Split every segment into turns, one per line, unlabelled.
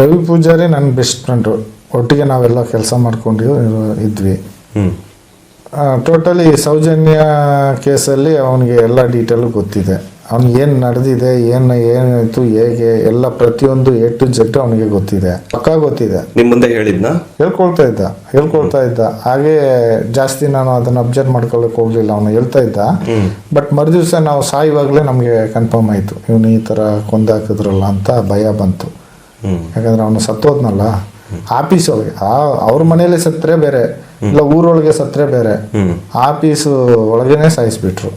ರವಿ ಪೂಜಾರಿ ನನ್ನ best friend ಒಟ್ಟಿಗೆ ನಾವೆಲ್ಲ ಕೆಲಸ ಮಾಡ್ಕೊಂಡು ಇದ್ವಿ. ಟೋಟಲಿ ಸೌಜನ್ಯ ಕೇಸಲ್ಲಿ ಅವನಿಗೆ ಎಲ್ಲ ಡೀಟೇಲು ಗೊತ್ತಿದೆ. ಅವ್ನಿಗೆ ಏನು ನಡೆದಿದೆ ಏನು ಏನಾಯಿತು ಹೇಗೆ ಎಲ್ಲ ಪ್ರತಿಯೊಂದು ಎ ಟು ಜೆಡ್ ಅವನಿಗೆ ಗೊತ್ತಿದೆ. ಪಕ್ಕಾ ಗೊತ್ತಿದೆ.
ನಿಮ್ಮ ಮುಂದೆ ಹೇಳಿದ್ನ?
ಹೇಳ್ಕೊಳ್ತಾ ಇದ್ದ ಹೇಳ್ಕೊಳ್ತಾ ಇದ್ದ. ಹಾಗೆ ಜಾಸ್ತಿ ನಾನು ಅದನ್ನ ಅಬ್ಸರ್ವ್ ಮಾಡ್ಕೊಳ್ಳೋಕೆ ಹೋಗ್ಲಿಲ್ಲ ಅವನು ಹೇಳ್ತಾ ಇದ್ದ. ಬಟ್ ಮರುದಿವ್ಸ ನಾವು ಸಾಯುವಾಗಲೇ ನಮಗೆ ಕನ್ಫರ್ಮ್ ಆಯಿತು. ಇವನು ಈ ಥರ ಕೊಂದಾಕಿದ್ರಲ್ಲ ಅಂತ ಭಯ ಬಂತು. ಯಾಕಂದ್ರೆ ಅವನು ಸತ್ತೋದ್ನಲ್ಲ ಆಫೀಸ್ ಒಳಗೆ ಅವ್ರ ಮನೇಲಿ ಸತ್ತರೆ ಬೇರೆ, ಇಲ್ಲ ಊರೊಳಗೆ ಸತ್ತರೆ ಬೇರೆ ಆಫೀಸ್ ಒಳಗೇನೆ ಸಾಯಿಸ್ಬಿಟ್ರು.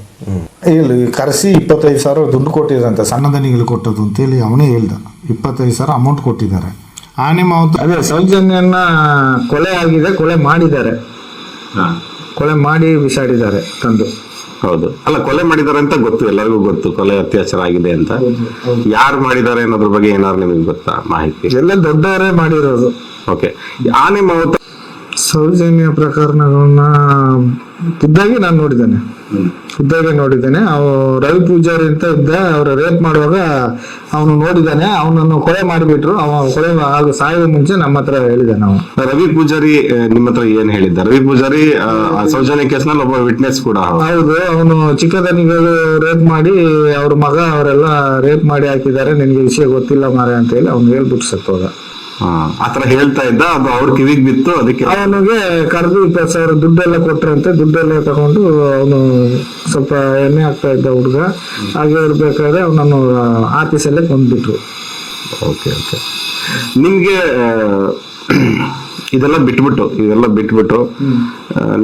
ಇಲ್ಲಿ ಕರೆಸಿ ಇಪ್ಪತ್ತೈದು ಸಾವಿರ ದುಡ್ಡು ಕೊಟ್ಟಿದ್ರಂತೆ ಸಣ್ಣದನಿಗಳು ಕೊಟ್ಟದ್ದು ಅಂತ ಹೇಳಿ ಅವನೇ ಹೇಳ್ದ. ಇಪ್ಪತ್ತೈದು ಸಾವಿರ ಅಮೌಂಟ್ ಕೊಟ್ಟಿದ್ದಾರೆ. ಆನೆ ಮಾವತ್ತು
ಅದೇ ಸೌಜನ್ಯನ ಕೊಲೆ ಆಗಿದೆ, ಕೊಲೆ ಮಾಡಿದ್ದಾರೆ. ಕೊಲೆ ಮಾಡಿ ಬಿಸಾಡಿದ್ದಾರೆ ತಂದು.
ಹೌದು. ಅಲ್ಲ ಕೊಲೆ ಮಾಡಿದಾರೆ ಅಂತ ಗೊತ್ತು ಎಲ್ಲರಿಗೂ ಗೊತ್ತು ಕೊಲೆ ಅತ್ಯಾಚಾರ ಆಗಿದೆ ಅಂತ. ಯಾರು ಮಾಡಿದ್ದಾರೆ ಅನ್ನೋದ್ರ ಬಗ್ಗೆ ಏನಾದ್ರು ನಿಮಗೆ ಗೊತ್ತಾ ಮಾಹಿತಿ?
ಎಲ್ಲ ದೊಡ್ಡವರೇ ಮಾಡಿರೋದು.
ಓಕೆ ಆನೆ ಮಾವುತ
ಸೌಜನ್ಯ ಪ್ರಕರಣಗಳನ್ನ ಖುದ್ದಾಗಿ ನಾನು ನೋಡಿದ್ದೇನೆ. ಖುದ್ದಾಗಿ ನೋಡಿದ್ದೇನೆ. ಅವ ರವಿ ಪೂಜಾರಿ ಅಂತ ಇದ್ದ ಅವ್ರ ರೇಪ್ ಮಾಡುವಾಗ ಅವನು ನೋಡಿದ್ದಾನೆ. ಅವನನ್ನು ಕೊಲೆ ಮಾಡಿಬಿಟ್ರು. ಅವ ಕೊಲೆ ಹಾಗೂ ಸಾಯುವ ಮುಂಚೆ ನಮ್ಮ ಹತ್ರ ಹೇಳಿದ್ದಾನೆ ಅವನು.
ರವಿ ಪೂಜಾರಿ ನಿಮ್ಮ ಹತ್ರ ಏನ್ ಹೇಳಿದ್ದ? ರವಿ ಪೂಜಾರಿ ಸೌಜನ್ಯ ಕೇಸ್ನಲ್ಲಿ ಒಬ್ಬ ವಿಟ್ನೆಸ್ ಕೂಡ. ಹೌದು.
ಅವನು ಚಿಕ್ಕದನಿಗಳು ರೇಪ್ ಮಾಡಿ ಅವ್ರ ಮಗ ಅವರೆಲ್ಲ ರೇಪ್ ಮಾಡಿ ಹಾಕಿದ್ದಾರೆ. ನಿನ್ಗೆ ವಿಷಯ ಗೊತ್ತಿಲ್ಲ ಮಾರೆ ಅಂತ ಹೇಳಿ ಅವ್ನು ಹೇಳ್ಬಿಟ್ಟು ಸತ್ತೋದ
ಆತರ ಹೇಳ್ತಾ ಇದ್ದ ಅದು ಅವ್ರ ಕಿವಿಗೆ ಬಿತ್ತು ಅದಕ್ಕೆ
ಅವನಿಗೆ ಕರೆದು ಇಪ್ಪತ್ತು ಸಾವಿರ ದುಡ್ಡೆಲ್ಲ ಕೊಟ್ರಂತೆ ದುಡ್ಡೆಲ್ಲ ತಗೊಂಡು ಅವನು ಸ್ವಲ್ಪ ಎಣ್ಣೆ ಆಗ್ತಾ ಇದ್ದ ಹುಡುಗ. ಹಾಗೆ ಇರ್ಬೇಕಾದ್ರೆ ಅವನನ್ನು ಆಫೀಸಲ್ಲೇ ಬಂದ್ಬಿಟ್ರು.
Okay okay. ನಿಮ್ಗೆ ಇದೆಲ್ಲ ಬಿಟ್ಬಿಟ್ಟು ಇದೆಲ್ಲ ಬಿಟ್ಬಿಟ್ಟು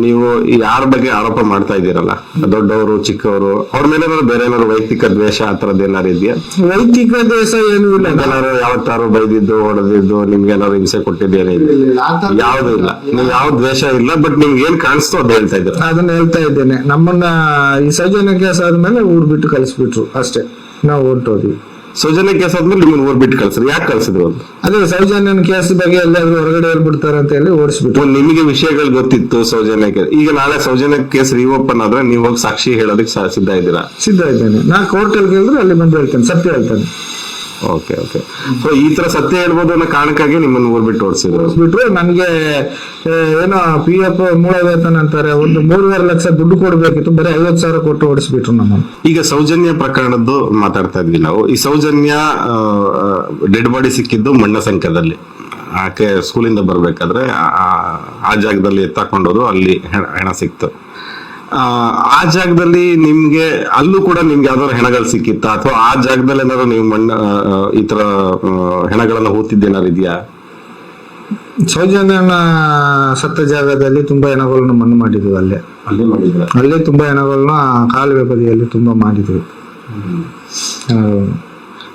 ನೀವು ಯಾರ ಬಗ್ಗೆ ಆರೋಪ ಮಾಡ್ತಾ ಇದ್ದೀರಲ್ಲ? ದೊಡ್ಡವರು ಚಿಕ್ಕವರು ಅವ್ರ ಮೇಲೆ ಬೇರೆ ಏನಾದ್ರು ವೈಯಕ್ತಿಕ ದ್ವೇಷ ಆ ತರದ್ ಏನಾರು ಇದೆಯಾ?
ವೈಯಕ್ತಿಕ ದ್ವೇಷ ಏನೂ ಇಲ್ಲ.
ಏನಾದ್ರು ಯಾವತ್ತಾರು ಬೈದಿದ್ದು ಹೊಡೆದಿದ್ದು ನಿಮ್ಗೆ ಏನಾದ್ರು ಹಿಂಸೆ ಕೊಟ್ಟಿದ್ದೇನೆ ಯಾವ್ದು ಇಲ್ಲ. ನೀವು ಯಾವ ದ್ವೇಷ ಇಲ್ಲ ಬಟ್ ನಿಮ್ಗೆ ಏನ್ ಕಾಣಿಸ್ತೋ ಅದು ಹೇಳ್ತಾ ಇದ್ರು
ಅದನ್ನ ಹೇಳ್ತಾ ಇದ್ದೇನೆ. ನಮ್ಮನ್ನ ಈ ಸೌಜನ್ಯ ಕೇಸ್ ಆದ್ಮೇಲೆ ಊರ್ ಬಿಟ್ಟು ಕಲಿಸ್ಬಿಟ್ರು ಅಷ್ಟೇ. ನಾವು ಹೊಂಟೋದ್ವಿ
ಸೌಜನ್ಯ ಕೇಸ್ ಆದ್ಮೇಲೆ ನಿಮ್ಮನ್ನ ಊರ್ ಬಿಟ್ಟು ಕಳ್ಸ್ರಿ ಯಾಕೆ ಕಳ್ಸಿದ್ರು ಅಂತ?
ಅದೇ ಸೌಜನ್ಯನ ಕೇಸ್ ಬಗ್ಗೆ ಎಲ್ಲಾದ್ರೂ ಹೊರಗಡೆ ಹೇಳ್ಬಿಡ್ತಾರೆ ಅಂತ ಹೇಳಿ
ಓಡಿಸ್ಬಿಟ್ಟು ನಿಮಗೆ ವಿಷಯಗಳು ಗೊತ್ತಿತ್ತು ಸೌಜನ್ಯ ಕೇಸ್ ಈಗ ನಾಳೆ ಸೌಜನ್ಯ ಕೇಸ್ ರಿಓಪನ್ ಆದ್ರೆ ನೀವು ಹೋಗಿ ಸಾಕ್ಷಿ ಹೇಳೋದಕ್ಕೆ ಸಿದ್ಧ ಇದ್ದೀರಾ?
ಸಿದ್ಧ ಇದ್ದೇನೆ. ನಾ ಕೋರ್ಟಲ್ಲಿ ಕೇಳಿದ್ರೆ ಅಲ್ಲಿ ಬಂದು ಹೇಳ್ತೇನೆ. ಸತ್ಯ ಹೇಳ್ತಾನೆ.
ಓಕೆ ಓಕೆ ಸೊ ಈ ತರ ಸತ್ಯ ಹೇಳ್ಬೋದು ಅನ್ನೋ ಕಾರಣಕ್ಕಾಗಿ ನಿಮ್ಮನ್ನ ಊರ್ ಬಿಟ್ಟು ಓಡಿಸಿದ್ರು
ಬಿಟ್ರು ನನ್ಗೆ ಏನೋ ಪಿ ಎಫ್ ಮೂಲ ವೇತನ ಅಂತಾರೆ. ಒಂದು ಮೂರುವರೆ ಲಕ್ಷ ದುಡ್ಡು ಕೊಡ್ಬೇಕಿತ್ತು. ಬರೀ ಐವತ್ತು ಸಾವಿರ ಕೊಟ್ಟು ಓಡಿಸ್ಬಿಟ್ರು ನಮ್ಮ ಈಗ
ಸೌಜನ್ಯ ಪ್ರಕರಣದ್ದು ಮಾತಾಡ್ತಾ ಇದ್ವಿ ನಾವು. ಈ ಸೌಜನ್ಯ ಡೆಡ್ ಬಾಡಿ ಸಿಕ್ಕಿದ್ದು ಮಣ್ಣ ಸಂಖ್ಯದಲ್ಲಿ ಆಕೆ ಸ್ಕೂಲಿಂದ ಬರ್ಬೇಕಾದ್ರೆ ಆ- ಜಾಗದಲ್ಲಿ ಎತ್ತಾಕೊಂಡೋದು ಅಲ್ಲಿ ಹೆಣ ಸಿಕ್ತು. ಆ, ಜಾಗದಲ್ಲಿ ನಿಮ್ಗೆ ಅಲ್ಲೂ ಕೂಡ ನಿಮ್ಗೆ ಯಾವ್ದಾದ್ರು ಹೆಣಗಳು ಸಿಕ್ಕಿತ್ತ? ಅಥವಾ ಆ ಜಾಗದಲ್ಲಿ ಏನಾದ್ರು ನೀವು ಮಣ್ಣ ಈ ತರ ಹೆಣಗಳನ್ನ ಹೂತಿದ್ದೇನಾರು ಇದೆಯಾ?
ಸೌಜನ್ಯನ ಸತ್ತ ಜಾಗದಲ್ಲಿ ತುಂಬಾ ಹೆಣಗಳನ್ನ ಮಣ್ಣು ಮಾಡಿದ್ವಿ ಅಲ್ಲೇ.
ಅಲ್ಲಿ ಮಾಡಿದ್ರ?
ಅಲ್ಲೇ ತುಂಬಾ ಹೆಣಗಳನ್ನ ಕಾಲುವೆ ಬದಿಯಲ್ಲಿ ತುಂಬಾ ಮಾಡಿದ್ವಿ.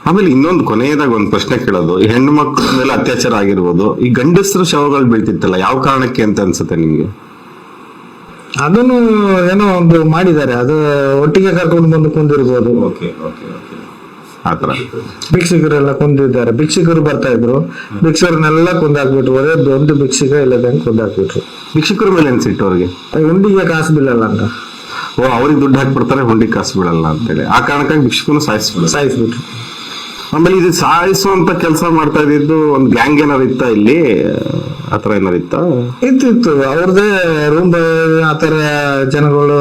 ಆಮೇಲೆ ಇನ್ನೊಂದು ಕೊನೆಯದಾಗ ಒಂದು ಪ್ರಶ್ನೆ ಕೇಳೋದು. ಈ ಹೆಣ್ಣು ಮಕ್ಕಳ ಮೇಲೆ ಅತ್ಯಾಚಾರ ಆಗಿರ್ಬೋದು. ಈ ಗಂಡಸರು ಶವಗಳು ಬೀಳ್ತಿತ್ತಲ್ಲ ಯಾವ ಕಾರಣಕ್ಕೆ ಅಂತ ಅನ್ಸುತ್ತೆ ನಿಮ್ಗೆ?
ಅದನ್ನು ಏನೋ ಒಂದು ಮಾಡಿದ್ದಾರೆ. ಅದು ಒಟ್ಟಿಗೆ ಕರ್ಕೊಂಡು ಬಂದು ಕುಂದಿರ್ಬೋದು.
ಆತರ
ಭಿಕ್ಷುಕರೆಲ್ಲ ಕುಂದಿದ್ದಾರೆ. ಭಿಕ್ಷುಕರು ಬರ್ತಾ ಇದ್ರು. ಭಿಕ್ಷುಕರನ್ನೆಲ್ಲ ಕುಂದಾಕ್ಬಿಟ್ರು. ಒಳ್ಳೆ ದೊಡ್ಡ ಭಿಕ್ಷಕ ಇಲ್ಲದಂಗೆ ಕುಂದಾಕ್ಬಿಟ್ರು?
ಭಿಕ್ಷುಕರ ಮೇಲೆ ಅನ್ಸಿಟ್ಟು ಅವ್ರಿಗೆ?
ಹುಂಡಿಗೆ ಕಾಸು ಬೀಳಲ್ಲ ಅಂತ.
ಓ ಅವ್ರಿಗೆ ದುಡ್ಡು ಹಾಕ್ಬಿಡ್ತಾರೆ ಹುಂಡಿ ಕಾಸು ಬೀಳಲ್ಲ ಅಂತೇಳಿ ಆ ಕಾರಣಕ್ಕಾಗಿ ಭಿಕ್ಷುಕನು ಸಾಯಿಸ್ಬಿಡ
ಸಾಯಿಸ್ಬಿಟ್ರು.
ಆಮೇಲೆ ಇದು ಸಾಯಿಸುವಂತ ಕೆಲಸ ಮಾಡ್ತಾ ಇದ್ದಿದ್ದು ಒಂದು ಗ್ಯಾಂಗ್ ಏನಾರು ಇತ್ತ ಇಲ್ಲಿ? ಆತರ ಏನಾರು ಇತ್ತ?
ಇತ್ತು ಅವ್ರದೇ ಅವ್ರದ್ದೇ ರೂಮ್ ಆತರ ಜನಗಳು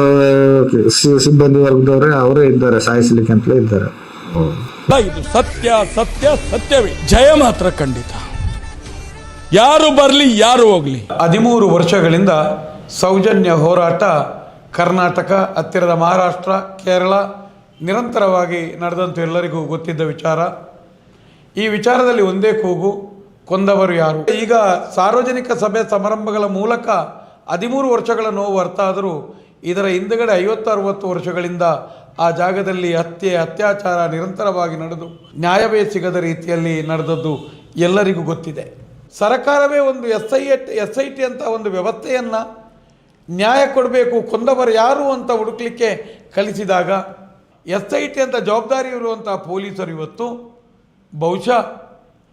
ಸಿ- ಸಿಬ್ಬಂದಿ ವರ್ಗದವ್ರೆ ಅವರೇ ಇದ್ದಾರೆ ಸಾಯಿಸ್ಲಿಕ್ಕೆ ಅಂತಲೇ ಇದ್ದಾರೆ.
ಇದು ಸತ್ಯ ಸತ್ಯ ಸತ್ಯವೇ. ಜಯ ಮಾತ್ರ ಖಂಡಿತ. ಯಾರು ಬರಲಿ ಯಾರು ಹೋಗ್ಲಿ.
ಹದಿಮೂರು ವರ್ಷಗಳಿಂದ ಸೌಜನ್ಯ ಹೋರಾಟ ಕರ್ನಾಟಕ ಹತ್ತಿರದ ಮಹಾರಾಷ್ಟ್ರ ಕೇರಳ ನಿರಂತರವಾಗಿ ನಡೆದಂಥ ಎಲ್ಲರಿಗೂ ಗೊತ್ತಿದ್ದ ವಿಚಾರ. ಈ ವಿಚಾರದಲ್ಲಿ ಒಂದೇ ಕೂಗು, ಕೊಂದವರು ಯಾರು? ಈಗ ಸಾರ್ವಜನಿಕ ಸಭೆ ಸಮಾರಂಭಗಳ ಮೂಲಕ ಹದಿಮೂರು ವರ್ಷಗಳ ನೋವು ಅರ್ಥ ಆದರೂ ಇದರ ಹಿಂದಗಡೆ ಐವತ್ತು ಅರವತ್ತು ವರ್ಷಗಳಿಂದ ಆ ಜಾಗದಲ್ಲಿ ಹತ್ಯೆ, ಅತ್ಯಾಚಾರ ನಿರಂತರವಾಗಿ ನಡೆದು ನ್ಯಾಯವೇ ಸಿಗದ ರೀತಿಯಲ್ಲಿ ನಡೆದದ್ದು ಎಲ್ಲರಿಗೂ ಗೊತ್ತಿದೆ. ಸರ್ಕಾರವೇ ಒಂದು S I S I T ಅಂತ ಒಂದು ವ್ಯವಸ್ಥೆಯನ್ನು ನ್ಯಾಯ ಕೊಡಬೇಕು, ಕೊಂದವರು ಯಾರು ಅಂತ ಹುಡುಕ್ಲಿಕ್ಕೆ ಕಲಿಸಿದಾಗ ಎಸ್ ಐ ಟಿ ಅಂತ ಜವಾಬ್ದಾರಿ ಇರುವಂಥ ಪೊಲೀಸರು ಇವತ್ತು, ಬಹುಶಃ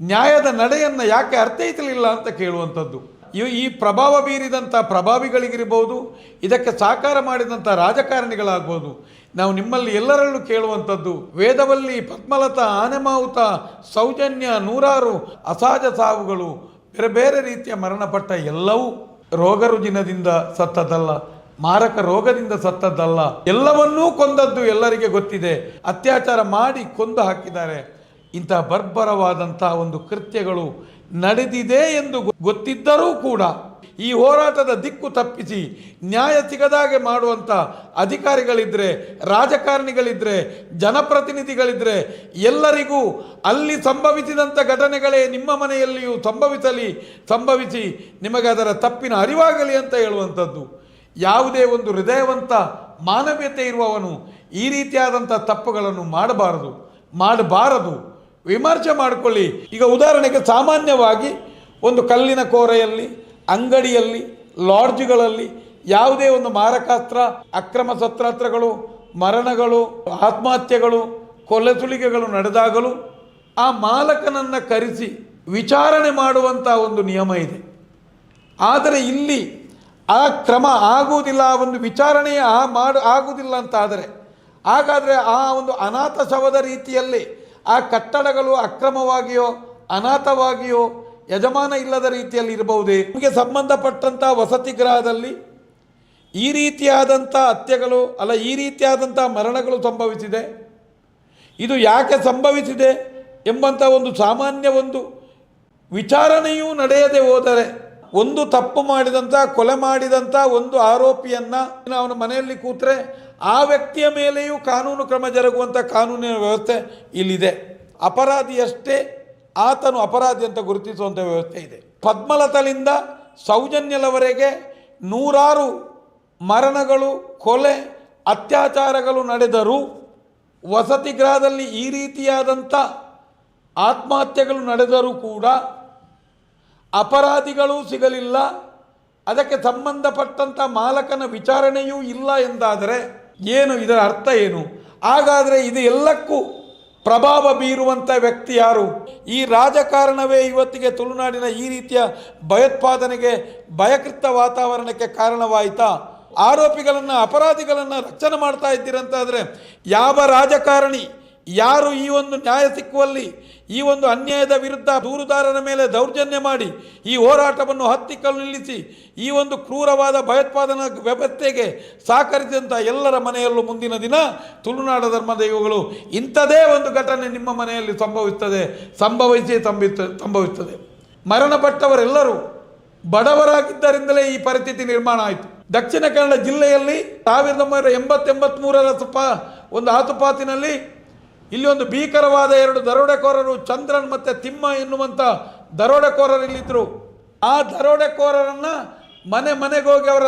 ನ್ಯಾಯದ ನಡೆಯನ್ನು ಯಾಕೆ ಅರ್ಥೈಸಲಿಲ್ಲ ಅಂತ ಕೇಳುವಂಥದ್ದು. ಈ- ಈ ಪ್ರಭಾವ ಬೀರಿದಂಥ ಪ್ರಭಾವಿಗಳಿಗಿರ್ಬೋದು, ಇದಕ್ಕೆ ಸಾಕಾರ ಮಾಡಿದಂಥ ರಾಜಕಾರಣಿಗಳಾಗ್ಬೋದು. ನಾವು ನಿಮ್ಮಲ್ಲಿ ಎಲ್ಲರಲ್ಲೂ ಕೇಳುವಂಥದ್ದು, ವೇದವಲ್ಲಿ ಪದ್ಮಲತಾ, ಆನೆಮಾವುತ, ಸೌಜನ್ಯ, ನೂರಾರು ಅಸಹಜ ಸಾವುಗಳು, ಬೇರೆ ಬೇರೆ ರೀತಿಯ ಮರಣಪಟ್ಟ ಎಲ್ಲವೂ ರೋಗ ರುಜಿನದಿಂದ ಸತ್ತದ್ದಲ್ಲ. ಮಾರಕ ರೋಗದಿಂದ ಸತ್ತದ್ದಲ್ಲ. ಎಲ್ಲವನ್ನೂ ಕೊಂದದ್ದು ಎಲ್ಲರಿಗೆ ಗೊತ್ತಿದೆ. ಅತ್ಯಾಚಾರ ಮಾಡಿ ಕೊಂದು ಹಾಕಿದ್ದಾರೆ. ಇಂತಹ ಬರ್ಬರವಾದಂತಹ ಒಂದು ಕೃತ್ಯಗಳು ನಡೆದಿದೆ ಎಂದು ಗೊತ್ತಿದ್ದರೂ ಕೂಡ ಈ ಹೋರಾಟದ ದಿಕ್ಕು ತಪ್ಪಿಸಿ ನ್ಯಾಯ ಸಿಗದಾಗೆ ಮಾಡುವಂಥ ಅಧಿಕಾರಿಗಳಿದ್ರೆ, ರಾಜಕಾರಣಿಗಳಿದ್ರೆ, ಜನಪ್ರತಿನಿಧಿಗಳಿದ್ರೆ ಎಲ್ಲರಿಗೂ ಅಲ್ಲಿ ಸಂಭವಿಸಿದಂಥ ಘಟನೆಗಳೇ ನಿಮ್ಮ ಮನೆಯಲ್ಲಿಯೂ ಸಂಭವಿಸಲಿ, ಸಂಭವಿಸಿ ನಿಮಗೆ ಅದರ ತಪ್ಪಿನ ಅರಿವಾಗಲಿ ಅಂತ ಹೇಳುವಂಥದ್ದು. ಯಾವುದೇ ಒಂದು ಹೃದಯವಂತ ಮಾನವೀಯತೆ ಇರುವವನು ಈ ರೀತಿಯಾದಂಥ ತಪ್ಪುಗಳನ್ನು ಮಾಡಬಾರದು ಮಾಡಬಾರದು. ವಿಮರ್ಶೆ ಮಾಡಿಕೊಳ್ಳಿ. ಈಗ ಉದಾಹರಣೆಗೆ ಸಾಮಾನ್ಯವಾಗಿ ಒಂದು ಕಲ್ಲಿನ ಕೋರೆಯಲ್ಲಿ, ಅಂಗಡಿಯಲ್ಲಿ, ಲಾಡ್ಜ್ಗಳಲ್ಲಿ ಯಾವುದೇ ಒಂದು ಮಾರಕಾಸ್ತ್ರ, ಅಕ್ರಮ ಸತ್ರಾತ್ರಗಳು ಮರಣಗಳು, ಆತ್ಮಹತ್ಯೆಗಳು, ಕೊಲೆ ಸುಲಿಗೆಗಳು ನಡೆದಾಗಲೂ ಆ ಮಾಲಕನನ್ನು ಕರೆಸಿ ವಿಚಾರಣೆ ಮಾಡುವಂಥ ಒಂದು ನಿಯಮ ಇದೆ. ಆದರೆ ಇಲ್ಲಿ ಆ ಕ್ರಮ ಆಗುವುದಿಲ್ಲ, ಆ ಒಂದು ವಿಚಾರಣೆ ಆ ಮಾಡು, ಆಗುವುದಿಲ್ಲ ಅಂತಾದರೆ, ಹಾಗಾದರೆ ಆ ಒಂದು ಅನಾಥ ಶವದ ರೀತಿಯಲ್ಲಿ ಆ ಕಟ್ಟಡಗಳು ಅಕ್ರಮವಾಗಿಯೋ, ಅನಾಥವಾಗಿಯೋ, ಯಜಮಾನ ಇಲ್ಲದ ರೀತಿಯಲ್ಲಿ ಇರಬಹುದೇ? ನಿಮಗೆ ಸಂಬಂಧಪಟ್ಟಂಥ ವಸತಿ ಗೃಹದಲ್ಲಿ ಈ ರೀತಿಯಾದಂಥ ಹತ್ಯೆಗಳು, ಅಲ್ಲ, ಈ ರೀತಿಯಾದಂಥ ಮರಣಗಳು ಸಂಭವಿಸಿದೆ. ಇದು ಯಾಕೆ ಸಂಭವಿಸಿದೆ ಎಂಬಂಥ ಒಂದು ಸಾಮಾನ್ಯ ಒಂದು ವಿಚಾರಣೆಯೂ ನಡೆಯದೆ ಹೋದರೆ ಒಂದು ತಪ್ಪು ಮಾಡಿದಂಥ ಕೊಲೆ ಮಾಡಿದಂಥ ಒಂದು ಆರೋಪಿಯನ್ನು ಅವನ ಮನೆಯಲ್ಲಿ ಕೂತ್ರೆ ಆ ವ್ಯಕ್ತಿಯ ಮೇಲೆಯೂ ಕಾನೂನು ಕ್ರಮ ಜರುಗುವಂಥ ಕಾನೂನಿನ ವ್ಯವಸ್ಥೆ ಇಲ್ಲಿದೆ. ಅಪರಾಧಿಯಷ್ಟೇ ಆತನು ಅಪರಾಧಿ ಅಂತ ಗುರುತಿಸುವಂಥ ವ್ಯವಸ್ಥೆ ಇದೆ. ಪದ್ಮಲತಲಿಂದ ಸೌಜನ್ಯಲವರೆಗೆ ನೂರಾರು ಮರಣಗಳು, ಕೊಲೆ, ಅತ್ಯಾಚಾರಗಳು ನಡೆದರೂ ವಸತಿ ಗೃಹದಲ್ಲಿ ಈ ರೀತಿಯಾದಂಥ ಆತ್ಮಹತ್ಯೆಗಳು ನಡೆದರೂ ಕೂಡ ಅಪರಾಧಿಗಳೂ ಸಿಗಲಿಲ್ಲ. ಅದಕ್ಕೆ ಸಂಬಂಧಪಟ್ಟಂಥ ಮಾಲಕನ ವಿಚಾರಣೆಯೂ ಇಲ್ಲ ಎಂದಾದರೆ ಏನು, ಇದರ ಅರ್ಥ ಏನು? ಹಾಗಾದರೆ ಇದು ಎಲ್ಲಕ್ಕೂ ಪ್ರಭಾವ ಬೀರುವಂಥ ವ್ಯಕ್ತಿ ಯಾರು? ಈ ರಾಜಕಾರಣವೇ ಇವತ್ತಿಗೆ ತುಳುನಾಡಿನ ಈ ರೀತಿಯ ಭಯೋತ್ಪಾದನೆಗೆ ಭಯಕೃತ ವಾತಾವರಣಕ್ಕೆ ಕಾರಣವಾಯಿತಾ? ಆರೋಪಿಗಳನ್ನು, ಅಪರಾಧಿಗಳನ್ನು ರಕ್ಷಣೆ ಮಾಡ್ತಾ ಇದ್ದೀರಂತಾದರೆ ಯಾವ ರಾಜಕಾರಣಿ ಯಾರು ಈ ಒಂದು ನ್ಯಾಯ ಸಿಕ್ಕುವಲ್ಲಿ, ಈ ಒಂದು ಅನ್ಯಾಯದ ವಿರುದ್ಧ ದೂರುದಾರನ ಮೇಲೆ ದೌರ್ಜನ್ಯ ಮಾಡಿ, ಈ ಹೋರಾಟವನ್ನು ಹತ್ತಿಕ್ಕಲು ನಿಲ್ಲಿಸಿ, ಈ ಒಂದು ಕ್ರೂರವಾದ ಭಯೋತ್ಪಾದನಾ ವ್ಯವಸ್ಥೆಗೆ ಸಹಕರಿಸಿದಂಥ ಎಲ್ಲರ ಮನೆಯಲ್ಲೂ ಮುಂದಿನ ದಿನ ತುಳುನಾಡ ಧರ್ಮದ ಇವುಗಳು ಇಂಥದೇ ಒಂದು ಘಟನೆ ನಿಮ್ಮ ಮನೆಯಲ್ಲಿ ಸಂಭವಿಸ್ತದೆ, ಸಂಭವಿಸಿ ಸಂಭವಿತ ಸಂಭವಿಸ್ತದೆ. ಮರಣಪಟ್ಟವರೆಲ್ಲರೂ ಬಡವರಾಗಿದ್ದರಿಂದಲೇ ಈ ಪರಿಸ್ಥಿತಿ ನಿರ್ಮಾಣ ಆಯಿತು. ದಕ್ಷಿಣ ಕನ್ನಡ ಜಿಲ್ಲೆಯಲ್ಲಿ ಸಾವಿರದ ಒಂಬೈನೂರ ಎಂಬತ್ತೆಂಬತ್ಮೂರರ ಸುಪ ಒಂದು ಆತುಪಾತಿನಲ್ಲಿ ಇಲ್ಲಿ ಒಂದು ಭೀಕರವಾದ ಎರಡು ದರೋಡೆಕೋರರು ಚಂದ್ರನ್ ಮತ್ತು ತಿಮ್ಮ ಎನ್ನುವಂಥ ದರೋಡೆಕೋರರು ಇಲ್ಲಿದ್ದರು ಆ ದರೋಡೆಕೋರರನ್ನು ಮನೆ ಮನೆಗೆ ಹೋಗಿ ಅವರ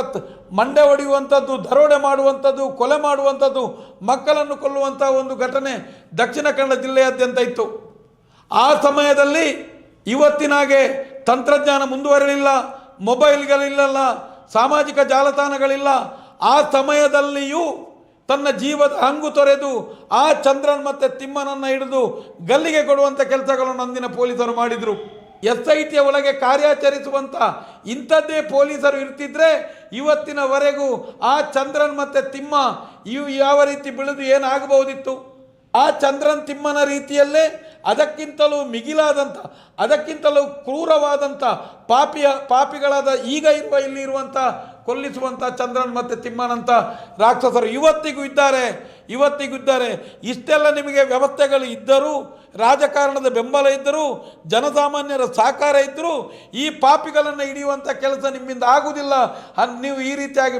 ಮಂಡೆ ಒಡೆಯುವಂಥದ್ದು, ದರೋಡೆ ಮಾಡುವಂಥದ್ದು, ಕೊಲೆ ಮಾಡುವಂಥದ್ದು, ಮಕ್ಕಳನ್ನು ಕೊಲ್ಲುವಂಥ ಒಂದು ಘಟನೆ ದಕ್ಷಿಣ ಕನ್ನಡ ಜಿಲ್ಲೆಯಾದ್ಯಂತ ಇತ್ತು ಆ ಸಮಯದಲ್ಲಿ ಇವತ್ತಿನಾಗೆ ತಂತ್ರಜ್ಞಾನ ಮುಂದುವರಲಿಲ್ಲ, ಮೊಬೈಲ್ಗಳಿಲ್ಲಲ್ಲ, ಸಾಮಾಜಿಕ ಜಾಲತಾಣಗಳಿಲ್ಲ. ಆ ಸಮಯದಲ್ಲಿಯೂ ತನ್ನ ಜೀವದ ಹಂಗು ತೊರೆದು ಆ ಚಂದ್ರನ್ ಮತ್ತು ತಿಮ್ಮನನ್ನು ಹಿಡಿದು ಗಲ್ಲಿಗೆ ಕೊಡುವಂಥ ಕೆಲಸಗಳನ್ನು ಅಂದಿನ ಪೊಲೀಸರು ಮಾಡಿದರು. ಎಸ್ ಐ ಟಿಯ ಒಳಗೆ ಕಾರ್ಯಾಚರಿಸುವಂಥ ಇಂಥದ್ದೇ ಪೊಲೀಸರು ಇರ್ತಿದ್ರೆ ಇವತ್ತಿನವರೆಗೂ ಆ ಚಂದ್ರನ್ ಮತ್ತು ತಿಮ್ಮ ಇವು ಯಾವ ರೀತಿ ಬೆಳೆದು ಏನಾಗಬಹುದಿತ್ತು? ಆ ಚಂದ್ರನ್ ತಿಮ್ಮನ ರೀತಿಯಲ್ಲೇ ಅದಕ್ಕಿಂತಲೂ ಮಿಗಿಲಾದಂಥ ಅದಕ್ಕಿಂತಲೂ ಕ್ರೂರವಾದಂಥ ಪಾಪಿಯ, ಪಾಪಿಗಳಾದ ಈಗ ಇರುವ ಇಲ್ಲಿ ಇರುವಂಥ ಕೊಲ್ಲಿಸುವಂಥ ಚಂದ್ರನ್ ಮತ್ತು ತಿಮ್ಮನಂತ ರಾಕ್ಷಸರು ಇವತ್ತಿಗೂ ಇದ್ದಾರೆ ಇವತ್ತಿಗೂ ಇದ್ದಾರೆ. ಇಷ್ಟೆಲ್ಲ ನಿಮಗೆ ವ್ಯವಸ್ಥೆಗಳು ಇದ್ದರೂ, ರಾಜಕಾರಣದ ಬೆಂಬಲ ಇದ್ದರೂ, ಜನಸಾಮಾನ್ಯರ ಸಹಕಾರ ಇದ್ದರೂ, ಈ ಪಾಪಿಗಳನ್ನು ಹಿಡಿಯುವಂಥ ಕೆಲಸ ನಿಮ್ಮಿಂದ ಆಗುವುದಿಲ್ಲ. ನೀವು ಈ ರೀತಿಯಾಗಿ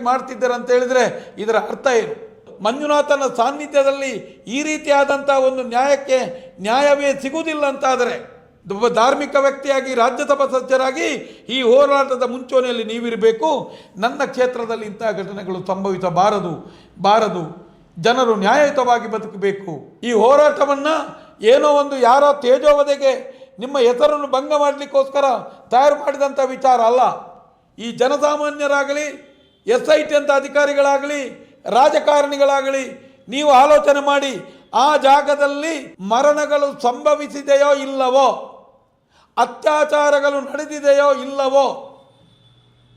ಅಂತ ಹೇಳಿದರೆ ಇದರ ಅರ್ಥ ಏನು? ಮಂಜುನಾಥನ ಸಾನ್ನಿಧ್ಯದಲ್ಲಿ ಈ ರೀತಿಯಾದಂಥ ಒಂದು ನ್ಯಾಯಕ್ಕೆ ನ್ಯಾಯವೇ ಸಿಗುವುದಿಲ್ಲ ಅಂತಾದರೆ ಒಬ್ಬ ಧಾರ್ಮಿಕ ವ್ಯಕ್ತಿಯಾಗಿ ರಾಜ್ಯಸಭಾ ಸದಸ್ಯರಾಗಿ ಈ ಹೋರಾಟದ ಮುಂಚೂಣಿಯಲ್ಲಿ ನೀವಿರಬೇಕು. ನನ್ನ ಕ್ಷೇತ್ರದಲ್ಲಿ ಇಂತಹ ಘಟನೆಗಳು ಸಂಭವಿಸಬಾರದು. ಬಾರದು. ಜನರು ನ್ಯಾಯಯುತವಾಗಿ ಬದುಕಬೇಕು. ಈ ಹೋರಾಟವನ್ನು ಏನೋ ಒಂದು ಯಾರ ತೇಜೋವಧೆಗೆ ನಿಮ್ಮ ಹೆಸರನ್ನು ಭಂಗ ಮಾಡಲಿಕ್ಕೋಸ್ಕರ ತಯಾರು ಮಾಡಿದಂಥ ವಿಚಾರ ಅಲ್ಲ. ಈ ಜನಸಾಮಾನ್ಯರಾಗಲಿ ಎಸ್ ಐ ಟಿ ಅಂತ ಅಧಿಕಾರಿಗಳಾಗಲಿ, ರಾಜಕಾರಣಿಗಳಾಗಲಿ, ನೀವು ಆಲೋಚನೆ ಮಾಡಿ, ಆ ಜಾಗದಲ್ಲಿ ಮರಣಗಳು ಸಂಭವಿಸಿದೆಯೋ ಇಲ್ಲವೋ ಅತ್ಯಾಚಾರಗಳು ನಡೆದಿದೆಯೋ ಇಲ್ಲವೋ,